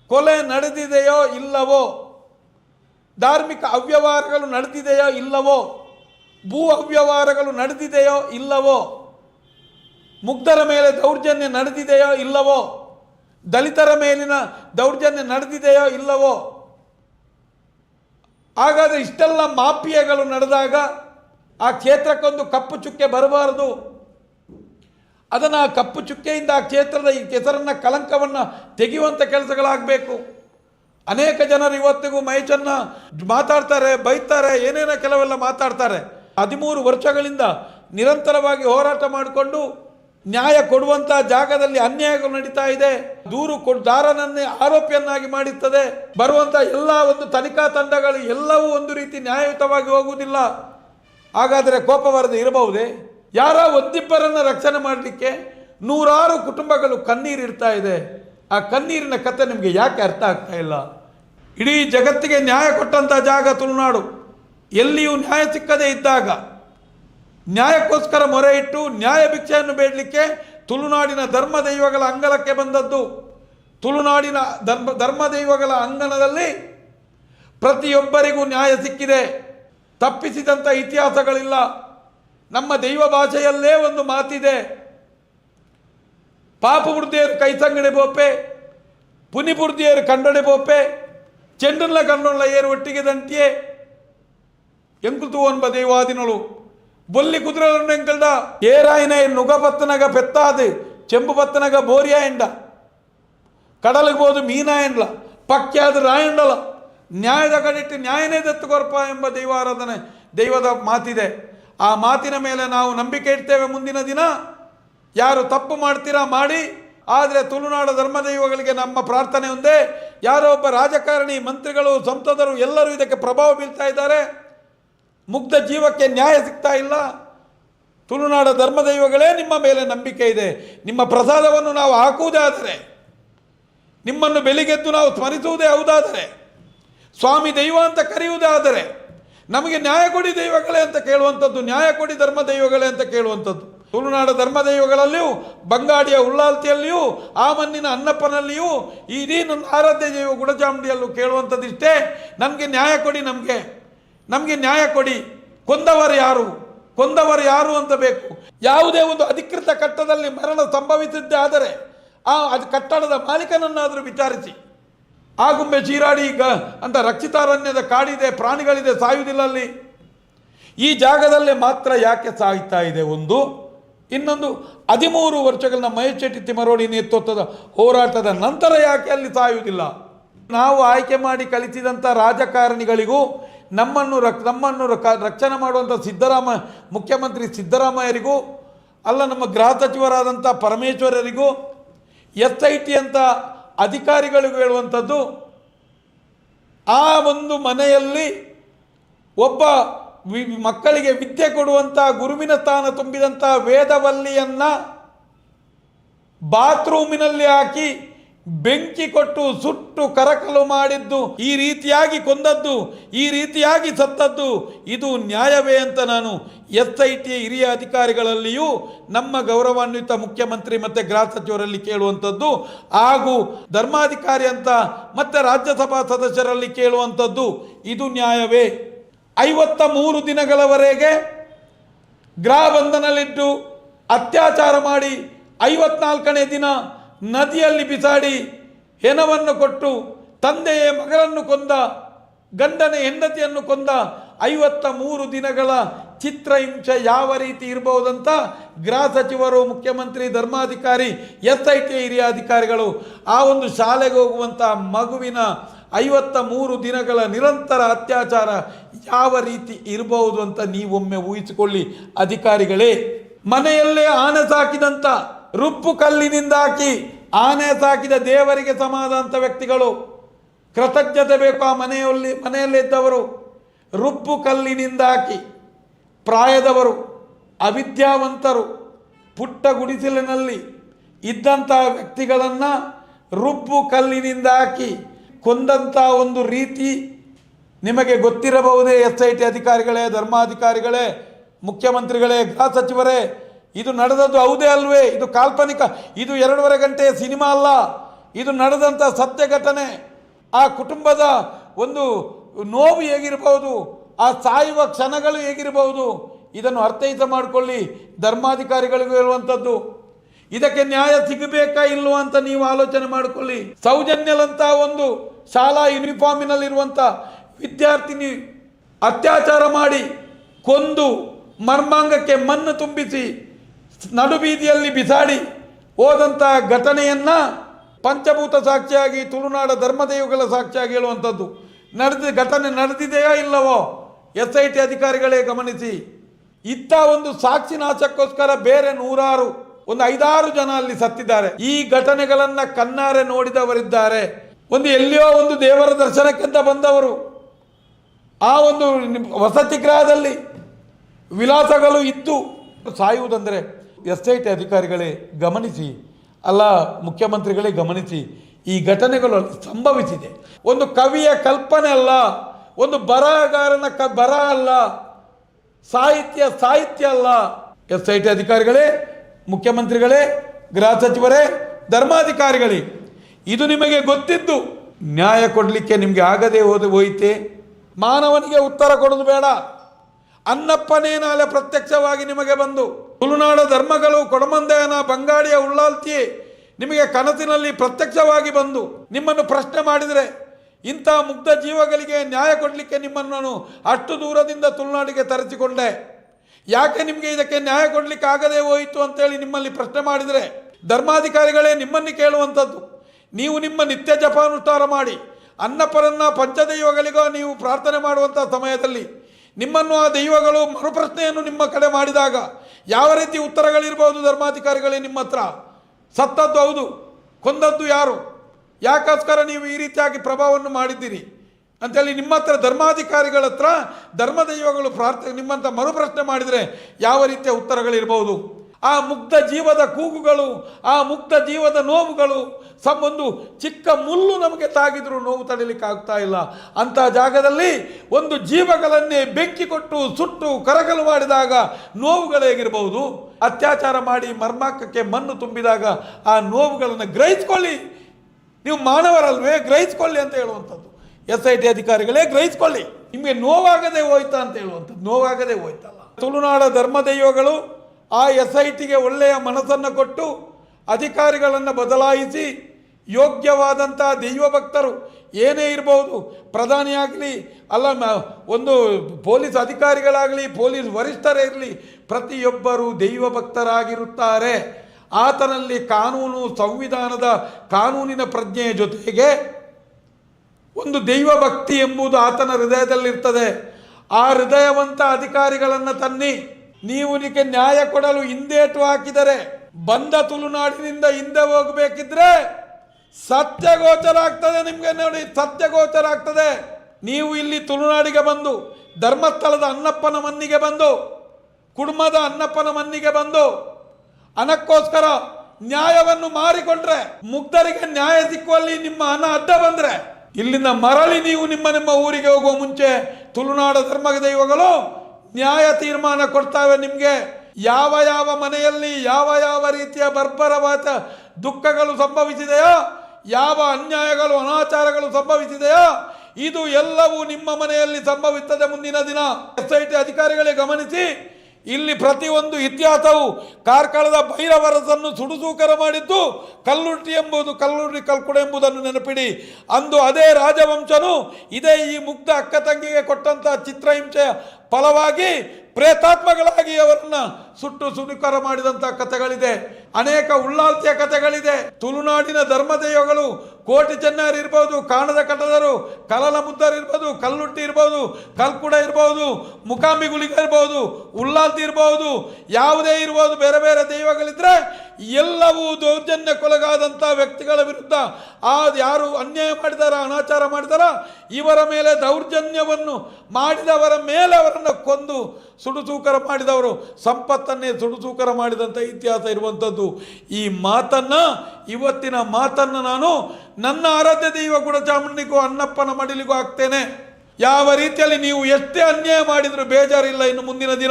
ಕೊಲೆ ನಡೆದಿದೆಯೋ ಇಲ್ಲವೋ, ಧಾರ್ಮಿಕ ಅವ್ಯವಹಾರಗಳು ನಡೆದಿದೆಯೋ ಇಲ್ಲವೋ, ಭೂ ಅವ್ಯವಹಾರಗಳು ನಡೆದಿದೆಯೋ ಇಲ್ಲವೋ, ಮುಗ್ಧರ ಮೇಲೆ ದೌರ್ಜನ್ಯ ನಡೆದಿದೆಯೋ ಇಲ್ಲವೋ, ದಲಿತರ ಮೇಲಿನ ದೌರ್ಜನ್ಯ ನಡೆದಿದೆಯೋ ಇಲ್ಲವೋ, ಹಾಗಾದರೆ ಇಷ್ಟೆಲ್ಲ ಮಾಫಿಯಾಗಳು ನಡೆದಾಗ ಆ ಕ್ಷೇತ್ರಕ್ಕೊಂದು ಕಪ್ಪು ಚುಕ್ಕೆ ಬರಬಾರದು. ಅದನ್ನು ಕಪ್ಪು ಚುಕ್ಕೆಯಿಂದ ಆ ಕ್ಷೇತ್ರದ ಈ ಹೆಸರನ್ನು ಕಲಂಕವನ್ನು ತೆಗೆಯುವಂಥ ಕೆಲಸಗಳಾಗಬೇಕು. ಅನೇಕ ಜನರು ಇವತ್ತಿಗೂ ಮೈಚನ್ನ ಮಾತಾಡ್ತಾರೆ, ಬೈತಾರೆ, ಏನೇನೋ ಕೆಲವೆಲ್ಲ ಮಾತಾಡ್ತಾರೆ. ಹದಿಮೂರು ವರ್ಷಗಳಿಂದ ನಿರಂತರವಾಗಿ ಹೋರಾಟ ಮಾಡಿಕೊಂಡು ನ್ಯಾಯ ಕೊಡುವಂಥ ಜಾಗದಲ್ಲಿ ಅನ್ಯಾಯಗಳು ನಡೀತಾ ಇದೆ. ದೂರು ಕೊಡ್ದಾರನನ್ನೇ ಆರೋಪಿಯನ್ನಾಗಿ ಮಾಡುತ್ತದೆ ಬರುವಂಥ ಎಲ್ಲ ಒಂದು ತನಿಖಾ ತಂಡಗಳು ಎಲ್ಲವೂ ಒಂದು ರೀತಿ ನ್ಯಾಯಯುತವಾಗಿ ಹೋಗುವುದಿಲ್ಲ. ಹಾಗಾದರೆ ಕೋಪ ಬರದೆ ಇರಬಹುದೇ? ಯಾರ ಒಂದಿಬ್ಬರನ್ನು ರಕ್ಷಣೆ ಮಾಡಲಿಕ್ಕೆ ನೂರಾರು ಕುಟುಂಬಗಳು ಕಣ್ಣೀರಿಡ್ತಾ ಇದೆ. ಆ ಕಣ್ಣೀರಿನ ಕತೆ ನಿಮಗೆ ಯಾಕೆ ಅರ್ಥ ಆಗ್ತಾ ಇಲ್ಲ? ಇಡೀ ಜಗತ್ತಿಗೆ ನ್ಯಾಯ ಕೊಟ್ಟಂಥ ಜಾಗ ತುಳುನಾಡು. ಎಲ್ಲಿಯೂ ನ್ಯಾಯ ಸಿಕ್ಕದೇ ಇದ್ದಾಗ ನ್ಯಾಯಕ್ಕೋಸ್ಕರ ಮೊರೆ ಇಟ್ಟು ನ್ಯಾಯ ಭಿಕ್ಷೆಯನ್ನು ಬೇಡಲಿಕ್ಕೆ ತುಳುನಾಡಿನ ಧರ್ಮ ದೈವಗಳ ಅಂಗಳಕ್ಕೆ ಬಂದದ್ದು. ತುಳುನಾಡಿನ ಧರ್ಮ ಧರ್ಮ ದೈವಗಳ ಅಂಗಣದಲ್ಲಿ ಪ್ರತಿಯೊಬ್ಬರಿಗೂ ನ್ಯಾಯ ಸಿಕ್ಕಿದೆ. ತಪ್ಪಿಸಿದಂಥ ಇತಿಹಾಸಗಳಿಲ್ಲ. ನಮ್ಮ ದೈವ ಭಾಷೆಯಲ್ಲೇ ಒಂದು ಮಾತಿದೆ. ಪಾಪ ಬುರ್ದಿಯರು ಕೈ ಸಂಗಡೆ ಬೋಪೆ, ಪುನಿಪುರ್ದಿಯರು ಕಂಡಡೆ ಬೋಪೆ ಚೆಂಡನ್ಲ ಕಣ್ಣೊಳ್ಳ ಏರು ಒಟ್ಟಿಗೆ ದಂಟಿಯೇ. ಎಂಕುತು ಒನ್ಬ ದೈವಾದಿನಳು, ಬೊಲ್ಲಿ ಕುದುರೆಗಳನ್ನು ಎಂಕಲ್ದ, ಏರಾಯಿನ ನುಗಪತ್ತನಗ ಪೆತ್ತಾದು చెంపు పత్తనగా బోరియా ఎండ కడలకు పోదు మీనా ఎండ్ల ರಾಯಂಡಲ ನ್ಯಾಯದ న్యాయద కడిట్టి ದತ್ತು దెత్తుకొరప ಎಂಬ ದೈವಾರಾಧನೆ, ದೈವದ ಮಾತಿದೆ. ಆ ಮಾತಿನ ಮೇಲೆ ನಾವು ನಂಬಿಕೆ ಇಡ್ತೇವೆ ಮುಂದಿನ ದಿನ. ಯಾರು ತಪ್ಪು ಮಾಡ್ತೀರಾ ಮಾಡಿ, ಆದರೆ ತುಳುನಾಡ ಧರ್ಮದೈವಗಳಿಗೆ ನಮ್ಮ ಪ್ರಾರ್ಥನೆ ಒಂದೇ. ಯಾರೋ ಒಬ್ಬ ರಾಜಕಾರಣಿ, ಮಂತ್ರಿಗಳು, ಸಂಸದರು ಎಲ್ಲರೂ ಇದಕ್ಕೆ ಪ್ರಭಾವ ಬೀಳ್ತಾ ಇದ್ದಾರೆ. ಮುಗ್ಧ ಜೀವಕ್ಕೆ ನ್ಯಾಯ ಸಿಗ್ತಾ ಇಲ್ಲ. ತುಳುನಾಡ ಧರ್ಮದೈವಗಳೇ ನಿಮ್ಮ ಮೇಲೆ ನಂಬಿಕೆ ಇದೆ. ನಿಮ್ಮ ಪ್ರಸಾದವನ್ನು ನಾವು ಹಾಕುವುದಾದರೆ ನಿಮ್ಮನ್ನು ಬೆಳಿಗ್ಗೆದ್ದು ನಾವು ಸ್ಮರಿಸುವುದೇ ಹೌದಾದರೆ, ಸ್ವಾಮಿ ದೈವ ಅಂತ ಕರೆಯುವುದಾದರೆ ನಮಗೆ ನ್ಯಾಯ ಕೊಡಿ ದೈವಗಳೇ ಅಂತ ಕೇಳುವಂಥದ್ದು, ನ್ಯಾಯ ಕೊಡಿ ಧರ್ಮ ದೈವಗಳೇ ಅಂತ ಕೇಳುವಂಥದ್ದು. ತುಳುನಾಡ ಧರ್ಮ ದೈವಗಳಲ್ಲಿಯೂ, ಬಂಗಾಡಿಯ ಉಳ್ಳಾಲ್ತಿಯಲ್ಲಿಯೂ, ಆ ಮಣ್ಣಿನ ಅನ್ನಪ್ಪನಲ್ಲಿಯೂ ಇಡೀ ನನ್ನ ಆರಾಧ್ಯ ದೈವ ಗುಡಚಾಮುಂಡಿಯಲ್ಲೂ ಕೇಳುವಂಥದ್ದಿಷ್ಟೇ. ನಮಗೆ ನ್ಯಾಯ ಕೊಡಿ ನಮಗೆ. ನಮಗೆ ನ್ಯಾಯ ಕೊಡಿ. ಕೊಂದವರು ಯಾರು? ಕೊಂದವರು ಯಾರು ಅಂತ ಬೇಕು? ಯಾವುದೇ ಒಂದು ಅಧಿಕೃತ ಕಟ್ಟದಲ್ಲಿ ಮರಣ ಸಂಭವಿಸಿದ್ದೇ ಆದರೆ, ಆ, ಅದು ಕಟ್ಟಡದ ಮಾಲೀಕನನ್ನಾದರೂ ವಿಚಾರಿಸಿ. ಆಗುಂಬೆ ಚೀರಾಡಿ ಗ ಅಂತ ರಕ್ಷಿತಾರಣ್ಯದ ಕಾಡಿದೆ, ಪ್ರಾಣಿಗಳಿದೆ ಸಾಯುವುದಿಲ್ಲ ಅಲ್ಲಿ ಈ ಜಾಗದಲ್ಲೇ ಮಾತ್ರ ಯಾಕೆ ಸಾಯ್ತಾ ಇದೆ ಒಂದು? ಇನ್ನೊಂದು, ಹದಿಮೂರು ವರ್ಷಗಳನ್ನ ಮಹೇಶ್ ಶೆಟ್ಟಿ ತಿಮರೋಡಿ ನೇತೃತ್ವದ ಹೋರಾಟದ ನಂತರ ಯಾಕೆ ಅಲ್ಲಿ ಸಾಯುವುದಿಲ್ಲ? ನಾವು ಆಯ್ಕೆ ಮಾಡಿ ಕಲಿಸಿದಂಥ ರಾಜಕಾರಣಿಗಳಿಗೂ ನಮ್ಮನ್ನು ರಕ್, ನಮ್ಮನ್ನು ರಕ- ರಕ್ಷಣೆ ಮಾಡುವಂಥ ಸಿದ್ದರಾಮ, ಮುಖ್ಯಮಂತ್ರಿ ಸಿದ್ದರಾಮಯ್ಯರಿಗೂ, ಅಲ್ಲ ನಮ್ಮ ಗೃಹ ಸಚಿವರಾದಂಥ ಪರಮೇಶ್ವರರಿಗೂ, ಎಸ್ ಐ ಟಿ ಅಂತ ಅಧಿಕಾರಿಗಳಿಗೂ ಹೇಳುವಂಥದ್ದು, ಆ ಒಂದು ಮನೆಯಲ್ಲಿ ಒಬ್ಬ ಮಕ್ಕಳಿಗೆ ವಿದ್ಯೆ ಕೊಡುವಂಥ ಗುರುವಿನ ಸ್ಥಾನ ತುಂಬಿದಂಥ ವೇದವಲ್ಲಿಯನ್ನು ಬಾತ್ರೂಮಿನಲ್ಲಿ ಹಾಕಿ ಬೆಂಕಿ ಕೊಟ್ಟು ಸುಟ್ಟು ಕರಕಲು ಮಾಡಿದ್ದು, ಈ ರೀತಿಯಾಗಿ ಕೊಂದದ್ದು, ಈ ರೀತಿಯಾಗಿ ಸತ್ತದ್ದು, ಇದು ನ್ಯಾಯವೇ ಅಂತ ನಾನು ಎಸ್ ಐ ಟಿ ಹಿರಿಯ ಅಧಿಕಾರಿಗಳಲ್ಲಿಯೂ ನಮ್ಮ ಗೌರವಾನ್ವಿತ ಮುಖ್ಯಮಂತ್ರಿ ಮತ್ತು ಗೃಹ ಸಚಿವರಲ್ಲಿ ಕೇಳುವಂಥದ್ದು, ಹಾಗೂ ಧರ್ಮಾಧಿಕಾರಿ ಅಂತ ಮತ್ತೆ ರಾಜ್ಯಸಭಾ ಸದಸ್ಯರಲ್ಲಿ ಕೇಳುವಂಥದ್ದು, ಇದು ನ್ಯಾಯವೇ. ಐವತ್ತ ಮೂರು ದಿನಗಳವರೆಗೆ ಗೃಹ ಬಂಧನಲ್ಲಿಟ್ಟು ಅತ್ಯಾಚಾರ ಮಾಡಿ ಐವತ್ನಾಲ್ಕನೇ ದಿನ ನದಿಯಲ್ಲಿ ಬಿಸಾಡಿ ಹೆನವನ್ನು ಕೊಟ್ಟು ತಂದೆಯೇ ಮಗಳನ್ನು ಕೊಂದ, ಗಂಡನ ಹೆಂಡತಿಯನ್ನು ಕೊಂದ ಐವತ್ತ ಮೂರು ದಿನಗಳ ಚಿತ್ರಹಿಂಸೆ ಯಾವ ರೀತಿ ಇರಬಹುದಂತ ಗೃಹ ಸಚಿವರು, ಮುಖ್ಯಮಂತ್ರಿ, ಧರ್ಮಾಧಿಕಾರಿ, ಎಸ್ ಐ ಟಿ ಹಿರಿಯ ಅಧಿಕಾರಿಗಳು ಆ ಒಂದು ಶಾಲೆಗೆ ಹೋಗುವಂಥ ಮಗುವಿನ ಐವತ್ತ ಮೂರು ದಿನಗಳ ನಿರಂತರ ಅತ್ಯಾಚಾರ ಯಾವ ರೀತಿ ಇರಬಹುದು ಅಂತ ನೀವೊಮ್ಮೆ ಊಹಿಸಿಕೊಳ್ಳಿ ಅಧಿಕಾರಿಗಳೇ. ಮನೆಯಲ್ಲೇ ಆನೆ ಸಾಕಿದಂಥ ರುಪ್ಪು ಕಲ್ಲಿನಿಂದ ಹಾಕಿ ಆನೆ ಸಾಕಿದ ದೇವರಿಗೆ ಸಮಾದಂಥ ವ್ಯಕ್ತಿಗಳು. ಕೃತಜ್ಞತೆ ಬೇಕು ಆ ಮನೆಯಲ್ಲಿ ಮನೆಯಲ್ಲಿದ್ದವರು ರುಪ್ಪು ಕಲ್ಲಿನಿಂದಾಕಿ ಪ್ರಾಯದವರು, ಅವಿದ್ಯಾವಂತರು, ಪುಟ್ಟ ಗುಡಿಸಲಿನಲ್ಲಿ ಇದ್ದಂಥ ವ್ಯಕ್ತಿಗಳನ್ನು ರುಪ್ಪು ಕಲ್ಲಿನಿಂದ ಹಾಕಿ ಕೊಂದಂಥ ಒಂದು ರೀತಿ ನಿಮಗೆ ಗೊತ್ತಿರಬಹುದೇ? ಎಸ್ ಐ ಟಿ ಅಧಿಕಾರಿಗಳೇ, ಧರ್ಮಾಧಿಕಾರಿಗಳೇ, ಮುಖ್ಯಮಂತ್ರಿಗಳೇ, ಗೃಹ ಸಚಿವರೇ ಇದು ನಡೆದದ್ದು ಹೌದೇ ಅಲ್ವೇ? ಇದು ಕಾಲ್ಪನಿಕ, ಇದು ಎರಡೂವರೆ ಗಂಟೆಯ ಸಿನಿಮಾ ಅಲ್ಲ. ಇದು ನಡೆದಂಥ ಸತ್ಯ ಘಟನೆ ಆ ಕುಟುಂಬದ ಒಂದು ನೋವು ಹೇಗಿರಬಹುದು ಆ ಸಾಯುವ ಕ್ಷಣಗಳು ಹೇಗಿರಬಹುದು ಇದನ್ನು ಅರ್ಥೈತ ಮಾಡಿಕೊಳ್ಳಿ. ಧರ್ಮಾಧಿಕಾರಿಗಳಿಗೂ ಇರುವಂಥದ್ದು ಇದಕ್ಕೆ ನ್ಯಾಯ ಸಿಗಬೇಕಾ ಇಲ್ವಾ ಅಂತ ನೀವು ಆಲೋಚನೆ ಮಾಡಿಕೊಳ್ಳಿ. ಸೌಜನ್ಯಲಂತ ಒಂದು ಶಾಲಾ ಯೂನಿಫಾರ್ಮಿನಲ್ಲಿರುವಂಥ ವಿದ್ಯಾರ್ಥಿನಿ ಅತ್ಯಾಚಾರ ಮಾಡಿ, ಕೊಂದು, ಮರ್ಮಾಂಗಕ್ಕೆ ಮಣ್ಣು ತುಂಬಿಸಿ ನಡುಬೀದಿಯಲ್ಲಿ ಬಿಸಾಡಿ ಹೋದಂಥ ಘಟನೆಯನ್ನ ಪಂಚಭೂತ ಸಾಕ್ಷಿಯಾಗಿ ತುಳುನಾಡ ಧರ್ಮದೇವಗಳ ಸಾಕ್ಷಿಯಾಗಿ ಹೇಳುವಂಥದ್ದು. ನಡೆದ ಘಟನೆ ನಡೆದಿದೆಯಾ ಇಲ್ಲವೋ? ಎಸ್ ಐ ಟಿ ಅಧಿಕಾರಿಗಳೇ ಗಮನಿಸಿ. ಇತ್ತ ಒಂದು ಸಾಕ್ಷಿ ನಾಶಕ್ಕೋಸ್ಕರ ಬೇರೆ ನೂರಾರು, ಒಂದು ಐದಾರು ಜನ ಅಲ್ಲಿ ಸತ್ತಿದ್ದಾರೆ. ಈ ಘಟನೆಗಳನ್ನ ಕಣ್ಣಾರೆ ನೋಡಿದವರಿದ್ದಾರೆ. ಒಂದು ಎಲ್ಲಿಯೋ ಒಂದು ದೇವರ ದರ್ಶನಕ್ಕಿಂತ ಬಂದವರು. ಆ ಒಂದು ವಸತಿಗೃಹದಲ್ಲಿ ವಸತಿ ಗೃಹದಲ್ಲಿ ವಿಲಾಸಗಳು ಇದ್ದು ಸಾಯುವುದಂದರೆ ಎಸ್ ಐ ಟಿ ಅಧಿಕಾರಿಗಳೇ ಗಮನಿಸಿ, ಅಲ್ಲ ಮುಖ್ಯಮಂತ್ರಿಗಳೇ ಗಮನಿಸಿ, ಈ ಘಟನೆಗಳು ಸಂಭವಿಸಿದೆ. ಒಂದು ಕವಿಯ ಕಲ್ಪನೆ ಅಲ್ಲ, ಒಂದು ಬರಹಗಾರನ ಕ, ಬರ ಅಲ್ಲ, ಸಾಹಿತ್ಯ ಸಾಹಿತ್ಯ ಅಲ್ಲ. ಎಸ್ ಐ ಟಿ ಅಧಿಕಾರಿಗಳೇ, ಮುಖ್ಯಮಂತ್ರಿಗಳೇ, ಗೃಹ ಸಚಿವರೇ, ಧರ್ಮಾಧಿಕಾರಿಗಳೇ, ಇದು ನಿಮಗೆ ಗೊತ್ತಿದ್ದು ನ್ಯಾಯ ಕೊಡಲಿಕ್ಕೆ ನಿಮಗೆ ಆಗದೆ ಹೋದ ಹೋಯಿತೆ. ಮಾನವನಿಗೆ ಉತ್ತರ ಕೊಡೋದು ಬೇಡ. ಅನ್ನಪ್ಪನೇ ನಾಳೆ ಪ್ರತ್ಯಕ್ಷವಾಗಿ ನಿಮಗೆ ಬಂದು ತುಳುನಾಡ ಧರ್ಮಗಳು ಕೊಡಮಂದಯನ ಬಂಗಾಳಿಯ ಉಳ್ಳಾಲ್ತಿ ನಿಮಗೆ ಕನಸಿನಲ್ಲಿ ಪ್ರತ್ಯಕ್ಷವಾಗಿ ಬಂದು ನಿಮ್ಮನ್ನು ಪ್ರಶ್ನೆ ಮಾಡಿದರೆ ಇಂಥ ಮುಗ್ಧ ಜೀವಗಳಿಗೆ ನ್ಯಾಯ ಕೊಡಲಿಕ್ಕೆ ನಿಮ್ಮನ್ನು ನಾನು ಅಷ್ಟು ದೂರದಿಂದ ತುಳುನಾಡಿಗೆ ತರಿಸಿಕೊಂಡೆ. ಯಾಕೆ ನಿಮಗೆ ಇದಕ್ಕೆ ನ್ಯಾಯ ಕೊಡಲಿಕ್ಕೆ ಆಗದೆ ಹೋಯಿತು ಅಂತೇಳಿ ನಿಮ್ಮಲ್ಲಿ ಪ್ರಶ್ನೆ ಮಾಡಿದರೆ ಧರ್ಮಾಧಿಕಾರಿಗಳೇ ನಿಮ್ಮನ್ನು ಕೇಳುವಂಥದ್ದು. ನೀವು ನಿಮ್ಮ ನಿತ್ಯ ಜಪಾನುಷ್ಠಾನ ಮಾಡಿ ಅನ್ನಪರನ್ನ ಪಂಚದೈವಗಳಿಗೋ ನೀವು ಪ್ರಾರ್ಥನೆ ಮಾಡುವಂಥ ಸಮಯದಲ್ಲಿ ನಿಮ್ಮನ್ನು ಆ ದೈವಗಳು ಮರುಪ್ರಶ್ನೆಯನ್ನು ನಿಮ್ಮ ಕಡೆ ಮಾಡಿದಾಗ ಯಾವ ರೀತಿ ಉತ್ತರಗಳಿರ್ಬೋದು ಧರ್ಮಾಧಿಕಾರಿಗಳೇ ನಿಮ್ಮ ಹತ್ರ? ಸತ್ತದ್ದು ಹೌದು, ಕೊಂದದ್ದು ಯಾರು? ಯಾಕೋಸ್ಕರ ನೀವು ಈ ರೀತಿಯಾಗಿ ಪ್ರಭಾವವನ್ನು ಮಾಡಿದ್ದೀರಿ? ಅಂತೇಳಿ ನಿಮ್ಮ ಹತ್ರ ಧರ್ಮಾಧಿಕಾರಿಗಳ ಹತ್ರ ಧರ್ಮದೈವಗಳು ಪ್ರಾರ್ಥನೆ ನಿಮ್ಮಂಥ ಮರುಪ್ರಶ್ನೆ ಮಾಡಿದರೆ ಯಾವ ರೀತಿಯ ಉತ್ತರಗಳಿರ್ಬೋದು? ಆ ಮುಗ್ಧ ಜೀವದ ಕೂಗುಗಳು, ಆ ಮುಗ್ಧ ಜೀವದ ನೋವುಗಳು ಸಂಬಂಧ ಚಿಕ್ಕ ಮುಳ್ಳು ನಮಗೆ ತಾಗಿದ್ರು ನೋವು ತಡಿಲಿಕ್ಕೆ ಆಗ್ತಾ ಇಲ್ಲ. ಅಂಥ ಜಾಗದಲ್ಲಿ ಒಂದು ಜೀವಗಳನ್ನೇ ಬೆಂಕಿ ಕೊಟ್ಟು, ಸುಟ್ಟು, ಕರಗಲು ಮಾಡಿದಾಗ ನೋವುಗಳೇಗಿರಬಹುದು ಅತ್ಯಾಚಾರ ಮಾಡಿ ಮರ್ಮಾಕಕ್ಕೆ ಮಣ್ಣು ತುಂಬಿದಾಗ ಆ ನೋವುಗಳನ್ನು ಗ್ರಹಿಸ್ಕೊಳ್ಳಿ. ನೀವು ಮಾನವರಲ್ವೇ, ಗ್ರಹಿಸ್ಕೊಳ್ಳಿ ಅಂತ ಹೇಳುವಂಥದ್ದು. ಎಸ್ ಐ ಟಿ ಅಧಿಕಾರಿಗಳೇ, ಗ್ರಹಿಸ್ಕೊಳ್ಳಿ. ನಿಮಗೆ ನೋವಾಗದೆ ಹೋಯ್ತಾ ಅಂತ ಹೇಳುವಂಥದ್ದು. ನೋವಾಗದೆ ಹೋಯ್ತಲ್ಲ. ತುಳುನಾಡ ಧರ್ಮದೈವಗಳು ಆ ಎಸ್ ಐ ಟಿಗೆ ಒಳ್ಳೆಯ ಮನಸ್ಸನ್ನು ಕೊಟ್ಟು ಅಧಿಕಾರಿಗಳನ್ನು ಬದಲಾಯಿಸಿ ಯೋಗ್ಯವಾದಂಥ ದೈವಭಕ್ತರು ಏನೇ ಇರಬಹುದು ಪ್ರಧಾನಿಯಾಗಲಿ ಅಲ್ಲ ಒಂದು ಪೊಲೀಸ್ ಅಧಿಕಾರಿಗಳಾಗಲಿ, ಪೊಲೀಸ್ ವರಿಷ್ಠರೇ ಇರಲಿ, ಪ್ರತಿಯೊಬ್ಬರು ದೈವ ಭಕ್ತರಾಗಿರುತ್ತಾರೆ ಆತನಲ್ಲಿ ಕಾನೂನು ಸಂವಿಧಾನದ ಕಾನೂನಿನ ಪ್ರಜ್ಞೆಯ ಜೊತೆಗೆ ಒಂದು ದೈವಭಕ್ತಿ ಎಂಬುದು ಆತನ ಹೃದಯದಲ್ಲಿರ್ತದೆ. ಆ ಹೃದಯವಂತ ಅಧಿಕಾರಿಗಳನ್ನು ತನ್ನಿ. ನೀವು ನಿಮಗೆ ನ್ಯಾಯ ಕೊಡಲು ಹಿಂದೇಟು ಹಾಕಿದರೆ, ಬಂದ ತುಳುನಾಡಿನಿಂದ ಹಿಂದೆ ಹೋಗಬೇಕಿದ್ರೆ ಸತ್ಯ ಗೋಚರ ಆಗ್ತದೆ ನಿಮಗೆ ನೋಡಿ ಸತ್ಯ ಗೋಚರ ಆಗ್ತದೆ. ನೀವು ಇಲ್ಲಿ ತುಳುನಾಡಿಗೆ ಬಂದು, ಧರ್ಮಸ್ಥಳದ ಅನ್ನಪ್ಪನ ಮನ್ನಿಗೆ ಬಂದು ಕುಡುಮದ ಅನ್ನಪ್ಪನ ಮನ್ನಿಗೆ ಬಂದು, ಅನಕ್ಕೋಸ್ಕರ ನ್ಯಾಯವನ್ನು ಮಾರಿಕೊಂಡ್ರೆ, ಮುಗ್ಧರಿಗೆ ನ್ಯಾಯ ಸಿಕ್ಕುವಲ್ಲಿ ನಿಮ್ಮ ಹಣ ಅಡ್ಡ ಬಂದ್ರೆ ಇಲ್ಲಿಂದ ಮರಳಿ ನೀವು ನಿಮ್ಮ ನಿಮ್ಮ ಊರಿಗೆ ಹೋಗುವ ಮುಂಚೆ ತುಳುನಾಡ ಧರ್ಮದ ದೈವಗಳು ನ್ಯಾಯ ತೀರ್ಮಾನ ಕೊಡ್ತಾವೆ ನಿಮಗೆ. ಯಾವ ಯಾವ ಮನೆಯಲ್ಲಿ ಯಾವ ಯಾವ ರೀತಿಯ ಬರ್ಬರವಾದ ದುಃಖಗಳು ಸಂಭವಿಸಿದೆಯೋ, ಯಾವ ಅನ್ಯಾಯಗಳು ಅನಾಚಾರಗಳು ಸಂಭವಿಸಿದೆಯೋ, ಇದು ಎಲ್ಲವೂ ನಿಮ್ಮ ಮನೆಯಲ್ಲಿ ಸಂಭವಿಸುತ್ತದೆ ಮುಂದಿನ ದಿನ. ಎಸ್ ಐ ಟಿ ಅಧಿಕಾರಿಗಳೇ ಗಮನಿಸಿ, ಇಲ್ಲಿ ಪ್ರತಿಯೊಂದು ಇತಿಹಾಸವು ಕಾರ್ಕಳದ ಭೈರವರಸನ್ನು ಸುಡುಸೂಕರ ಮಾಡಿದ್ದು ಕಲ್ಲುಟ್ಟಿ ಎಂಬುದು ಕಲ್ಲುಟ್ಟಿ ಕಲ್ಕುಡ ಎಂಬುದನ್ನು ನೆನಪಿಡಿ. ಅಂದು ಅದೇ ರಾಜವಂಶನು ಇದೇ ಈ ಮುಗ್ಧ ಅಕ್ಕ ತಂಗಿಗೆ ಕೊಟ್ಟಂತಹ ಚಿತ್ರಹಿಂಸೆಯ ಫಲವಾಗಿ ಪ್ರೇತಾತ್ಮಗಳಾಗಿ ಅವರನ್ನ ಸುಟ್ಟು ಸುಡುಕರ ಮಾಡಿದಂಥ ಕಥೆಗಳಿದೆ. ಅನೇಕ ಉಳ್ಳಾಲ್ತಿಯ ಕಥೆಗಳಿದೆ. ತುಳುನಾಡಿನ ಧರ್ಮದೇವಗಳು ಕೋಟಿ ಚೆನ್ನಾರ್ ಇರ್ಬೋದು, ಕಾಣದ ಕಟದರು, ಕಲಲ ಮುದ್ದರ್ ಇರ್ಬೋದು, ಕಲ್ಲುಟ್ಟಿ ಇರ್ಬೋದು, ಕಲ್ಕುಡ ಇರ್ಬೋದು ಮುಖಾಂಬಿಗುಳಿಗ ಇರ್ಬೋದು, ಉಳ್ಳಾಲ್ತಿ ಇರ್ಬೋದು, ಯಾವುದೇ ಇರ್ಬೋದು, ಬೇರೆ ಬೇರೆ ದೈವಗಳಿದ್ರೆ ಎಲ್ಲವೂ ದೌರ್ಜನ್ಯಕ್ಕೊಳಗಾದಂಥ ವ್ಯಕ್ತಿಗಳ ವಿರುದ್ಧ ಆ ಯಾರು ಅನ್ಯಾಯ ಮಾಡಿದಾರ, ಅನಾಚಾರ ಮಾಡಿದಾರ, ಇವರ ಮೇಲೆ ದೌರ್ಜನ್ಯವನ್ನು ಮಾಡಿದವರ ಮೇಲೆ ಅವರನ್ನು ಕೊಂದು ಸುಡುಸೂಕರ ಮಾಡಿದವರು, ಸಂಪತ್ತನ್ನೇ ಸುಡುಸೂಕರ ಮಾಡಿದಂಥ ಇತಿಹಾಸ ಇರುವಂಥದ್ದು ಈ ಮಾತನ್ನು, ಇವತ್ತಿನ ಮಾತನ್ನು ನಾನು ನನ್ನ ಆರಾಧ್ಯ ದೈವ ಗುಣಚಾಮುಂಡಿಗೂ ಅನ್ನಪ್ಪನ ಮಡಿಲಿಗೂ ಹಾಕ್ತೇನೆ. ಯಾವ ರೀತಿಯಲ್ಲಿ ನೀವು ಎಷ್ಟೇ ಅನ್ಯಾಯ ಮಾಡಿದರೂ ಬೇಜಾರಿಲ್ಲ ಇನ್ನು ಮುಂದಿನ ದಿನ.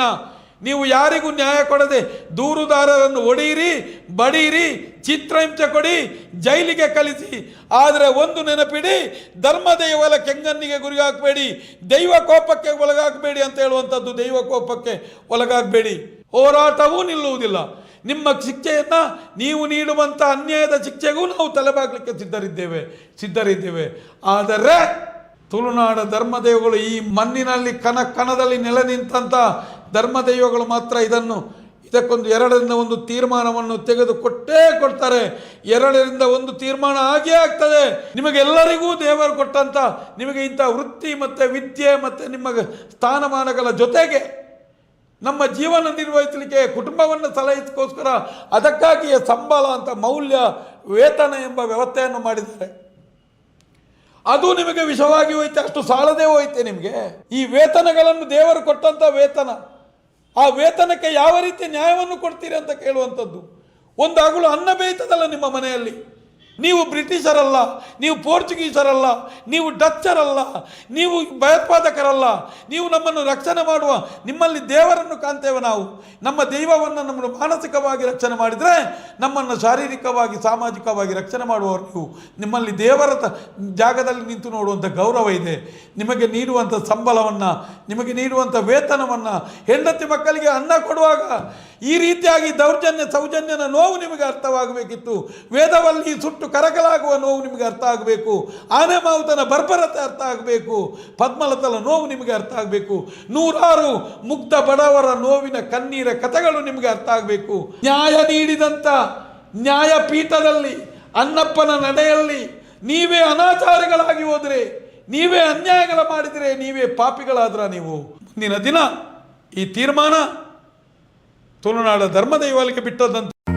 ನೀವು ಯಾರಿಗೂ ನ್ಯಾಯ ಕೊಡದೆ ದೂರುದಾರರನ್ನು ಒಡೆಯಿರಿ ಬಡೀರಿ ಚಿತ್ರಹಿಂಸೆ ಕೊಡಿ, ಜೈಲಿಗೆ ಕಲಿಸಿ ಆದರೆ ಒಂದು ನೆನಪಿಡಿ ಧರ್ಮದೈವಲ ಕೆಂಗನ್ನಿಗೆ ಗುರಿ ಹಾಕಬೇಡಿ ದೈವ ಕೋಪಕ್ಕೆ ಒಳಗಾಗಬೇಡಿ ಅಂತ ಹೇಳುವಂಥದ್ದು ದೈವ ಕೋಪಕ್ಕೆ ಒಳಗಾಗಬೇಡಿ. ಹೋರಾಟವೂ ನಿಲ್ಲುವುದಿಲ್ಲ. ನಿಮ್ಮ ಶಿಕ್ಷೆಯನ್ನು ನೀವು ನೀಡುವಂಥ ಅನ್ಯಾಯದ ಶಿಕ್ಷೆಗೂ ನಾವು ತಲೆಬಾಗಲಿಕ್ಕೆ ಸಿದ್ಧರಿದ್ದೇವೆ ಸಿದ್ಧರಿದ್ದೇವೆ. ಆದರೆ ತುಳುನಾಡ ಧರ್ಮದೇವಗಳು ಈ ಮಣ್ಣಿನಲ್ಲಿ ಕಣ ಕಣದಲ್ಲಿ ನೆಲೆ ನಿಂತಹ ಧರ್ಮದೈವಗಳು ಮಾತ್ರ ಇದನ್ನು, ಇದಕ್ಕೊಂದು ಎರಡರಿಂದ ಒಂದು ತೀರ್ಮಾನವನ್ನು ತೆಗೆದುಕೊಟ್ಟೇ ಕೊಡ್ತಾರೆ. ಎರಡರಿಂದ ಒಂದು ತೀರ್ಮಾನ ಆಗೇ ಆಗ್ತದೆ. ನಿಮಗೆಲ್ಲರಿಗೂ ದೇವರು ಕೊಟ್ಟಂತ, ನಿಮಗೆ ಇಂಥ ವೃತ್ತಿ ಮತ್ತು ವಿದ್ಯೆ ಮತ್ತು ನಿಮ್ಮ ಸ್ಥಾನಮಾನಗಳ ಜೊತೆಗೆ ನಮ್ಮ ಜೀವನ ನಿರ್ವಹಿಸಲಿಕ್ಕೆ ಕುಟುಂಬವನ್ನು ಸಲಹಿಸೋಸ್ಕರ ಅದಕ್ಕಾಗಿಯೇ ಸಂಬಳ ಅಂತ ಮೌಲ್ಯ, ವೇತನ ಎಂಬ ವ್ಯವಸ್ಥೆಯನ್ನು ಮಾಡಿದ್ದಾರೆ. ಅದು ನಿಮಗೆ ವಿಷವಾಗಿ ಹೋಯ್ತೆ, ಅಷ್ಟು ಸಾಲದೇ ಹೋಯ್ತೆ ನಿಮಗೆ. ಈ ವೇತನಗಳನ್ನು ದೇವರು ಕೊಟ್ಟಂತ ವೇತನ, ಆ ವೇತನಕ್ಕೆ ಯಾವ ರೀತಿ ನ್ಯಾಯವನ್ನು ಕೊಡ್ತೀರಿ ಅಂತ ಕೇಳುವಂಥದ್ದು. ಒಂದು ಹಗಲು ಅನ್ನ ಬೇಯ್ತದಲ್ಲ ನಿಮ್ಮ ಮನೆಯಲ್ಲಿ? ನೀವು ಬ್ರಿಟಿಷರಲ್ಲ, ನೀವು ಪೋರ್ಚುಗೀಸರಲ್ಲ, ನೀವು ಡಚ್ಚರಲ್ಲ, ನೀವು ಭಯೋತ್ಪಾದಕರಲ್ಲ, ನೀವು ನಮ್ಮನ್ನು ರಕ್ಷಣೆ ಮಾಡುವ ನಿಮ್ಮಲ್ಲಿ ದೇವರನ್ನು ಕಾಣ್ತೇವೆ ನಾವು. ನಮ್ಮ ದೈವವನ್ನು ನಮ್ಮನ್ನು ಮಾನಸಿಕವಾಗಿ ರಕ್ಷಣೆ ಮಾಡಿದರೆ ನಮ್ಮನ್ನು ಶಾರೀರಿಕವಾಗಿ, ಸಾಮಾಜಿಕವಾಗಿ ರಕ್ಷಣೆ ಮಾಡುವವರು ನೀವು. ನಿಮ್ಮಲ್ಲಿ ದೇವರ ಜಾಗದಲ್ಲಿ ನಿಂತು ನೋಡುವಂಥ ಗೌರವ ಇದೆ. ನಿಮಗೆ ನೀಡುವಂಥ ಸಂಬಳವನ್ನು, ನಿಮಗೆ ನೀಡುವಂಥ ವೇತನವನ್ನು ಹೆಂಡತಿ ಮಕ್ಕಳಿಗೆ ಅನ್ನ ಕೊಡುವಾಗ ಈ ರೀತಿಯಾಗಿ ದೌರ್ಜನ್ಯ, ಸೌಜನ್ಯನ ನೋವು ನಿಮಗೆ ಅರ್ಥವಾಗಬೇಕಿತ್ತು. ವೇದವಲ್ಲಿ ಸುಟ್ಟು ಕರಕಲಾಗುವ ನೋವು ನಿಮಗೆ ಅರ್ಥ ಆಗಬೇಕು. ಆನೆ ಮಾವುತನ ಬರ್ಬರತೆ ಅರ್ಥ ಆಗಬೇಕು. ಪದ್ಮಲತಲ ನೋವು ನಿಮಗೆ ಅರ್ಥ ಆಗಬೇಕು. ನೂರಾರು ಮುಗ್ಧ ಬಡವರ ನೋವಿನ ಕಣ್ಣೀರ ಕಥೆಗಳು ನಿಮಗೆ ಅರ್ಥ ಆಗಬೇಕು. ನ್ಯಾಯ ನೀಡಿದಂಥ ನ್ಯಾಯಪೀಠದಲ್ಲಿ ಅನ್ನಪ್ಪನ ನಡೆಯಲ್ಲಿ ನೀವೇ ಅನಾಚಾರಗಳಾಗಿ ಹೋದರೆ, ನೀವೇ ಅನ್ಯಾಯಗಳ ಮಾಡಿದರೆ ನೀವೇ ಪಾಪಿಗಳಾದ್ರ ನೀವು? ಮುಂದಿನ ದಿನ ಈ ತೀರ್ಮಾನ ತುಳುನಾಡ ಧರ್ಮ ದೈವಾಲಯಕ್ಕೆ ಬಿಟ್ಟದಂತ.